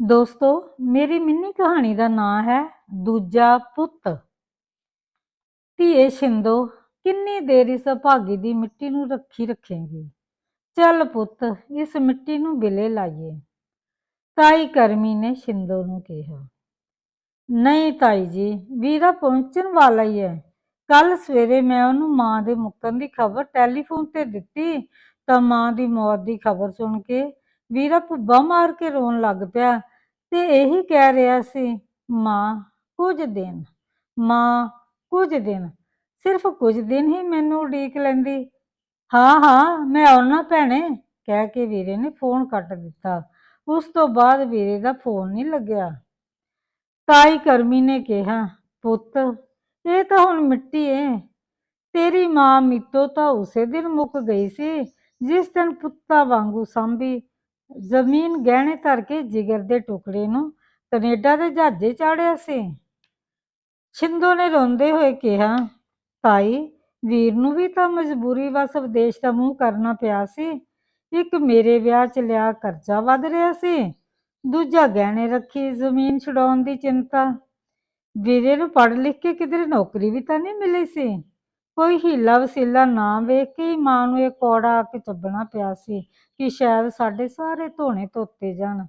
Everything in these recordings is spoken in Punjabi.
ਦੋਸਤੋ, ਮੇਰੀ ਮਿੰਨੀ ਕਹਾਣੀ ਦਾ ਨਾਂ ਹੈ ਦੂਜਾ ਪੁੱਤ। ਧੀਏ ਸ਼ਿੰਦੋ, ਕਿੰਨੀ ਦੇਰ ਇਸ ਭਾਗੀ ਦੀ ਮਿੱਟੀ ਨੂੰ ਰੱਖੀ ਰੱਖੇਂਗੀ? ਚੱਲ ਪੁੱਤ, ਇਸ ਮਿੱਟੀ ਨੂੰ ਬਿਲੇ ਲਾਈਏ। ਤਾਈ ਕਰਮੀ ਨੇ ਸ਼ਿੰਦੋ ਨੂੰ ਕਿਹਾ, ਨਹੀਂ ਤਾਈ ਜੀ, ਵੀਰਾ ਪਹੁੰਚਣ ਵਾਲਾ ਹੀ ਹੈ। ਕੱਲ ਸਵੇਰੇ ਮੈਂ ਉਹਨੂੰ ਮਾਂ ਦੇ ਮੁੱਕਣ ਦੀ ਖਬਰ ਟੈਲੀਫੋਨ ਤੇ ਦਿੱਤੀ, ਤਾਂ ਮਾਂ ਦੀ ਮੌਤ ਦੀ ਖਬਰ ਸੁਣ ਕੇ ਵੀਰਾ ਭੁੱਬਾ ਮਾਰ ਕੇ ਰੋਣ ਲੱਗ ਪਿਆ ਤੇ ਇਹੀ ਕਹਿ ਰਿਹਾ ਸੀ, ਮਾਂ, ਕੁਝ ਦਿਨ, ਮਾਂ, ਕੁਝ ਦਿਨ, ਸਿਰਫ ਕੁਝ ਦਿਨ ਹੀ ਮੈਨੂੰ ਉਡੀਕ ਲੈਂਦੀ। ਹਾਂ ਹਾਂ, ਮੈਂ ਆਉਣਾ ਭੈਣੇ, ਕਹਿ ਕੇ ਵੀਰੇ ਨੇ ਫੋਨ ਕੱਟ ਦਿੱਤਾ। ਉਸ ਤੋਂ ਬਾਅਦ ਵੀਰੇ ਦਾ ਫੋਨ ਨਹੀਂ ਲੱਗਿਆ। ਤਾਈ ਕਰਮੀ ਨੇ ਕਿਹਾ, ਪੁੱਤ, ਇਹ ਤਾਂ ਹੁਣ ਮਿੱਟੀ ਏ। ਤੇਰੀ ਮਾਂ ਮਿੱਤੋਂ ਤਾਂ ਉਸੇ ਦਿਨ ਮੁੱਕ ਗਈ ਸੀ, ਜਿਸ ਦਿਨ ਪੁੱਤਾ ਵਾਂਗੂ ਸੰਭੀ ਜ਼ਮੀਨ ਗਹਿਣੇ ਧਰ ਕੇ ਜਿਗਰ ਦੇ ਟੁਕੜੇ ਨੂੰ ਕੈਨੇਡਾ ਦੇ ਜਹਾਜ਼ੇ ਚਾੜਿਆ ਸੀ। ਛਿੰਦੋ ਨੇ ਰੋਂਦੇ ਹੋਏ ਕਿਹਾ, ਤਾਈ, ਵੀਰ ਨੂੰ ਵੀ ਤਾਂ ਮਜਬੂਰੀ ਵਸ ਵਿਦੇਸ਼ ਦਾ ਮੂੰਹ ਕਰਨਾ ਪਿਆ ਸੀ। ਇੱਕ ਮੇਰੇ ਵਿਆਹ 'ਚ ਲਿਆ ਕਰਜ਼ਾ ਵੱਧ ਰਿਹਾ ਸੀ। ਦੂਜਾ ਗਹਿਣੇ ਰੱਖੀ ਜ਼ਮੀਨ ਛਡਾਉਣ ਦੀ ਚਿੰਤਾ। ਵੀਰੇ ਨੂੰ ਪੜ੍ਹ ਲਿਖ ਕੇ ਕਿਧਰੇ ਨੌਕਰੀ ਵੀ ਤਾਂ ਨਹੀਂ ਮਿਲੀ ਸੀ। ਕੋਈ ਹੀਲਾ ਵਸੀਲਾ ਨਾ ਵੇਖ ਕੇ ਹੀ ਮਾਂ ਨੂੰ ਇਹ ਕੌੜਾ ਕੇ ਚੱਬਣਾ ਪਿਆ ਸੀ ਕਿ ਸ਼ਾਇਦ ਸਾਡੇ ਸਾਰੇ ਧੋਣੇ ਧੋਤੇ ਜਾਣ।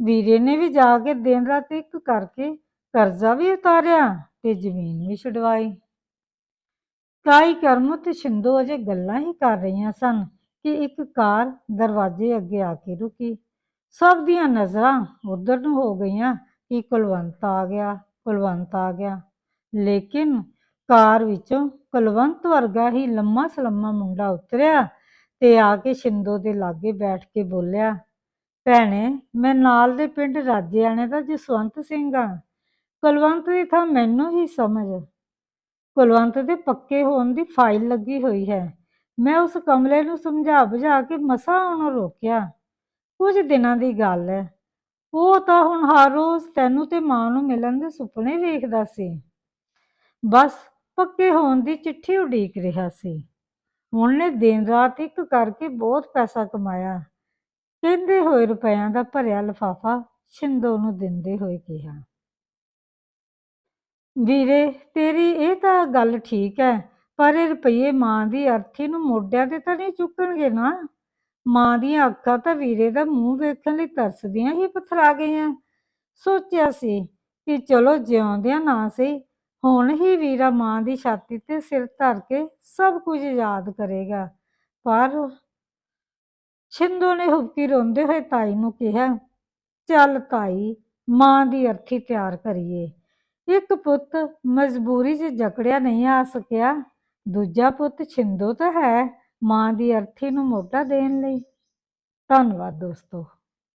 ਵੀਰੇ ਨੇ ਵੀ ਜਾ ਕੇ ਦਿਨ ਰਾਤ ਇੱਕ ਕਰਕੇ ਕਰਜ਼ਾ ਵੀ ਉਤਾਰਿਆ ਤੇ ਜ਼ਮੀਨ ਵੀ ਛਡਵਾਈ। ਤਾਈ ਕਰਮ ਤੇ ਸ਼ਿੰਦੋ ਅਜੇ ਗੱਲਾਂ ਹੀ ਕਰ ਰਹੀਆਂ ਸਨ ਕਿ ਇੱਕ ਕਾਰ ਦਰਵਾਜ਼ੇ ਅੱਗੇ ਆ ਕੇ ਰੁਕੀ। ਸਭ ਦੀਆਂ ਨਜ਼ਰਾਂ ਉਧਰ ਨੂੰ ਹੋ ਗਈਆਂ ਕਿ ਕੁਲਵੰਤ ਆ ਗਿਆ, ਕੁਲਵੰਤ ਆ ਗਿਆ। ਲੇਕਿਨ ਕਾਰ ਵਿੱਚੋਂ ਕੁਲਵੰਤ ਵਰਗਾ ਹੀ ਲੰਮਾ ਸਲੰਮਾ ਮੁੰਡਾ ਉਤਰਿਆ ਤੇ ਆ ਕੇ ਸ਼ਿੰਦੋ ਦੇ ਲਾਗੇ ਬੈਠ ਕੇ ਬੋਲਿਆ, ਭੈਣੇ, ਮੈਂ ਨਾਲ ਦੇ ਪਿੰਡ ਰਾਜੇਆਣੇ ਦਾ ਜਸਵੰਤ ਸਿੰਘ ਆ ਕੁਲਵੰਤ ਦੀ ਥਾਂ ਮੈਨੂੰ ਹੀ ਸਮਝ। ਕੁਲਵੰਤ ਦੇ ਪੱਕੇ ਹੋਣ ਦੀ ਫਾਈਲ ਲੱਗੀ ਹੋਈ ਹੈ। ਮੈਂ ਉਸ ਕਮਲੇ ਨੂੰ ਸਮਝਾ ਬੁਝਾ ਕੇ ਮਸਾ ਉਹਨੂੰ ਰੋਕਿਆ। ਕੁਝ ਦਿਨਾਂ ਦੀ ਗੱਲ ਹੈ। ਉਹ ਤਾਂ ਹੁਣ ਹਰ ਰੋਜ਼ ਤੈਨੂੰ ਤੇ ਮਾਂ ਨੂੰ ਮਿਲਣ ਦੇ ਸੁਪਨੇ ਵੇਖਦਾ ਸੀ। ਬਸ ਪੱਕੇ ਹੋਣ ਦੀ ਚਿੱਠੀ ਉਡੀਕ ਰਿਹਾ ਸੀ। ਉਹਨੇ ਦਿਨ ਰਾਤ ਇੱਕ ਕਰਕੇ ਬਹੁਤ ਪੈਸਾ ਕਮਾਇਆ। ਕਹਿੰਦੇ ਹੋਏ ਰੁਪਇਆਂ ਦਾ ਭਰਿਆ ਲਫਾਫਾ ਸ਼ਿੰਦੋ ਨੂੰ ਦਿੰਦੇ ਹੋਏ ਕਿਹਾ। ਵੀਰੇ, ਤੇਰੀ ਇਹ ਤਾਂ ਗੱਲ ਠੀਕ ਹੈ ਪਰ ਇਹ ਰੁਪਈਏ ਮਾਂ ਦੀ ਅਰਥੀ ਨੂੰ ਮੋਢਿਆਂ ਤੇ ਤਾਂ ਨਹੀਂ ਚੁੱਕਣਗੇ ਨਾ। ਮਾਂ ਦੀਆਂ ਅੱਖਾਂ ਤਾਂ ਵੀਰੇ ਦਾ ਮੂੰਹ ਵੇਖਣ ਲਈ ਤਰਸਦੀਆਂ ਹੀ ਪਥਰਾ ਗਈਆਂ ਸੋਚਿਆ ਸੀ ਕਿ ਚਲੋ ਜਿਉਂਦਿਆਂ ਨਾ ਸਹੀ ਹੁਣ ਹੀ ਵੀਰਾ ਮਾਂ ਦੀ ਛਾਤੀ ਤੇ ਸਿਰ ਧਰ ਕੇ ਸਭ ਕੁਝ ਯਾਦ ਕਰੇਗਾ। ਪਰ ਛਿੰਦੋ ਨੇ ਹੁਬਕੀ ਰੋਂਦੇ ਹੋਏ ਤਾਈ ਨੂੰ ਕਿਹਾ, ਚੱਲ ਤਾਈ, ਮਾਂ ਦੀ ਅਰਥੀ ਤਿਆਰ ਕਰੀਏ। ਇੱਕ ਪੁੱਤ ਮਜਬੂਰੀ 'ਚ ਜਕੜਿਆ ਨਹੀਂ ਆ ਸਕਿਆ, ਦੂਜਾ ਪੁੱਤ ਛਿੰਦੋ ਤਾਂ ਹੈ ਮਾਂ ਦੀ ਅਰਥੀ ਨੂੰ ਮੋਢਾ ਦੇਣ ਲਈ। ਧੰਨਵਾਦ ਦੋਸਤੋ।